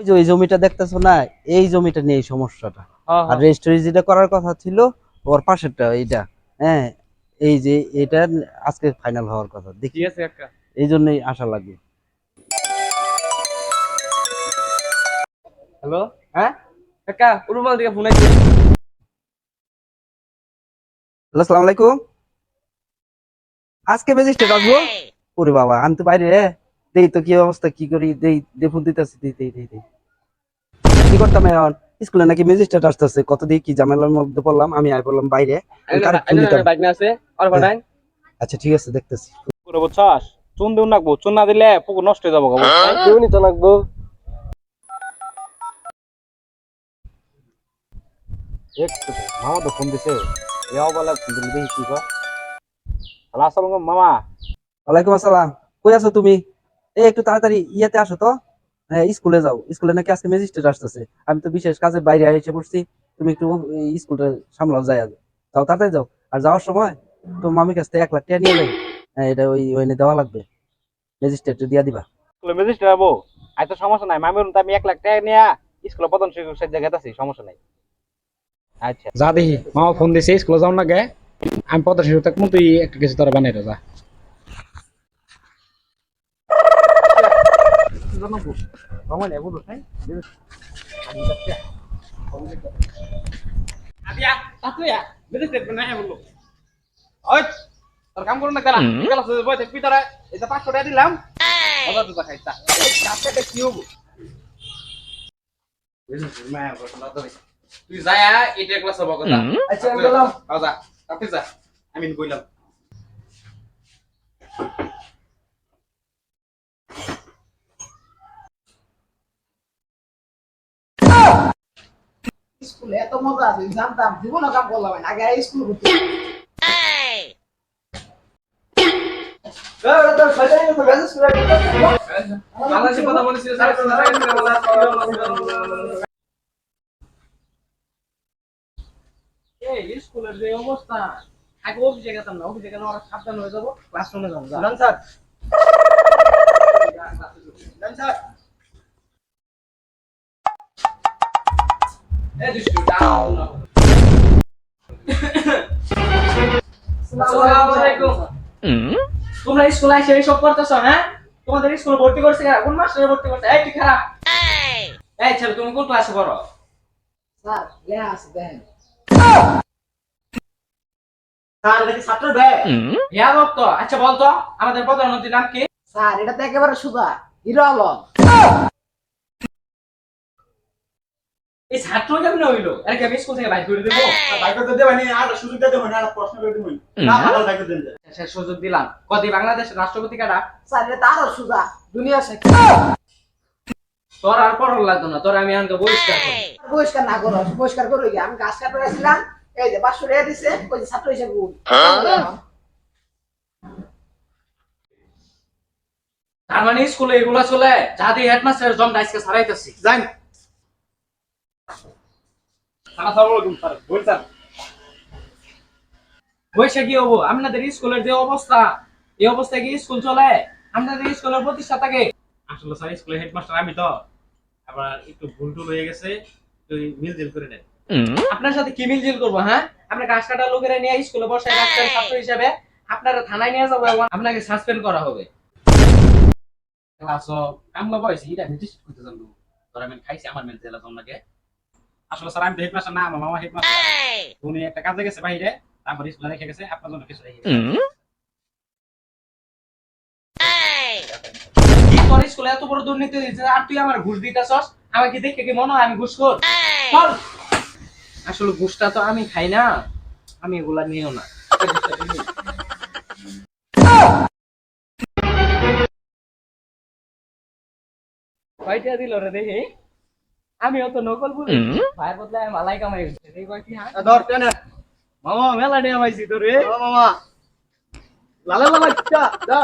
ওই যে ওই জমিটা দেখতেছো না? এই জমিটা নিয়ে এই সমস্যাটা। হ্যাঁ, আর রেজিস্ট্রি যেটা করার কথা ছিল ওর পাশেরটা এইটা। হ্যাঁ এই যে এটা আজকে ফাইনাল হওয়ার কথা। দেখি। আছে কাকা এই জন্যই আশা লাগবে। হ্যালো? হ্যাঁ? কাকা উরুমাল থেকে ফোন আইছে। হ্যালো সালাম আলাইকুম। আজকে ম্যাজিস্ট্রেট আসব? ওরে বাবা আমি তো বাইরে। দেই তো কি অবস্থা কি করি? দেই দেখুন দিতেছি দেই দেই দেই দেই। কি করতাম এখন? স্কুলে নাকি ম্যাজিস্ট্রেট আসতেছে কত দিয়ে কি ঝামেলার মধ্যে পড়লাম আমি আর বললাম বাইরে। আমি কারে ফোন দিতাম? বাইক না আছে আর পাঠাই আচ্ছা ঠিক আছে দেখতেছি। বুঝছাস? চুন দিও নাকবো চুন না দিলে পুকুর নষ্ট হয়ে যাব গো দিউনি তো নাকবো মামা তো ফোন দিছে। ইয়াও বলে দেখি কি হ্যালো আসসালামু মামা। ওয়ালাইকুম আসসালাম। কই আছো তুমি? এই একটু তাড়াতাড়ি ইয়াতে আসো তো। হ্যাঁ স্কুলে যাও। স্কুলে নাকি আজকে ম্যাজিস্ট্রেট আসতেছে। আমি তো বিশেষ কাজে বাইরে এসে পড়ছি। তুমি একটু স্কুলটা সামলাও যাই আগে যাও তাড়াতাড়ি যাও। আর যাওয়ার সময় তো মামির কাছ থেকে এক লাখ টাকা নিয়ে হ্যাঁ এটা ওই ওইনে দেওয়া লাগবে। ম্যাজিস্ট্রেট দিয়া দিবা। স্কুলে ম্যাজিস্ট্রেট আই তো সমস্যা নাই। মামির তো আমি এক লাখ টাকা নিয়ে স্কুলে প্রধান শিক্ষকের জায়গায় আছি সমস্যা নাই। আচ্ছা। যা দেখি মামা ফোন দিছে স্কুলে যাও না গে। আমি পদ্মা শিশু থাকব তুই একটা কিছু তোরা বানাই যা। আদিয়া তাতুয়া ম্যাজিস্ট্রেট বানাই বলল ওই তোর কাম করুন না কেন ক্লাস বই থাকবি তোরা এটা পাঁচশো টাকা দিলাম হাজার টাকা খাইতা চারটা কি হব তুই যায় এটা ক্লাস হব কথা আচ্ছা গেলাম যা আপনি যা আমি কইলাম স্কুলে এত মজা আছে জানতাম জীবনও কাম করলাম না আগে স্কুল করতে বাংলাদেশে কথা বলেছিল এই স্কুলের যে অবস্থা আগে অফিসে গেতাম না অফিসে গেলে ওরা সাবধান হয়ে যাব ক্লাসরুমে যাব। স্যার স্যার তোমরা স্কুলে এসে এইসব করতেছো হ্যাঁ? তোমাদের স্কুলে ভর্তি করছে কোন মাস্টারে ভর্তি করছে? এই তুই খারাপ এই ছেলে তুমি কোন ক্লাসে পড়ো? স্যার লেয়া আছে স্যার এটা ছাত্র বে ভক্ত আচ্ছা বলতো আমাদের প্রধানমন্ত্রীর নাম কি? স্যার এটা তো একেবারে সুদা হিরো আলম। এই ছাত্র কেমন হইল? এর কি আমি স্কুল থেকে বাইর করে দেবো? বাইক করতে দেবেন আর সুযোগ দিতে হবে না আর প্রশ্ন করে না। ভালো সুযোগ দিলাম। কদি বাংলাদেশের রাষ্ট্রপতি কাটা স্যার এটা তো আরও দুনিয়া শেখ তোর আর পড়ার লাগতো না তোর আমি আনকে বহিষ্কার করব। পরিষ্কার না করো পরিষ্কার করো গিয়ে। আমি গাছ কাটতে গেছিলাম এই যে পাঁচশো টাকা দিছে ওই যে ছাত্র হিসেবে। তার মানে স্কুলে এগুলা চলে যা দিয়ে হেডমাস্টারের জমটা আজকে সারাইতেছি যান হব আপনাদের স্কুলের যে অবস্থা এই অবস্থায় কি স্কুল চলে? আপনাদের স্কুলের প্রতিষ্ঠাতাকে আসলে স্যার স্কুলের হেডমাস্টার আমি তো। আবার একটু ভুল টুল হয়ে গেছে তুই মিল জিল করে নেন। আপনার সাথে কি মিলজিল করব হ্যাঁ? আপনি গাছ কাটা লোকেরা নিয়ে স্কুলে বসে রাখছেন ছাত্র হিসাবে। আপনারা থানায় নিয়ে যাব এবং আপনাকে সাসপেন্ড করা হবে। ক্লাস কামলা বয়স এটা নির্দিষ্ট করতে জানব। তোর আমি খাইছি আমার মেল জেলা তোমাকে আসলে স্যার আমি তো হেডমাস্টার না আমার মামা হেডমাস্টার উনি একটা কাজে গেছে বাইরে তারপর স্কুলে রেখে গেছে আপনার জন্য কিছু রেখে তোর স্কুলে এত বড় দুর্নীতি হয়েছে? আর তুই আমার ঘুষ দিতেছস? আমাকে দেখে কি মনে হয় আমি ঘুষ কর চল আসলে ঘুষটা তো আমি খাই না আমি এগুলা নিও না। কয়টা দিল রে দেখি? আমি তো নকল বলি। ভাইয়ের বদলে আমি মালাই কামাই দেখি কয় কি হ্যাঁ? ধর কেন মামা মেলা নিয়ে আমাইছি রে মামা। লালা লালা যা।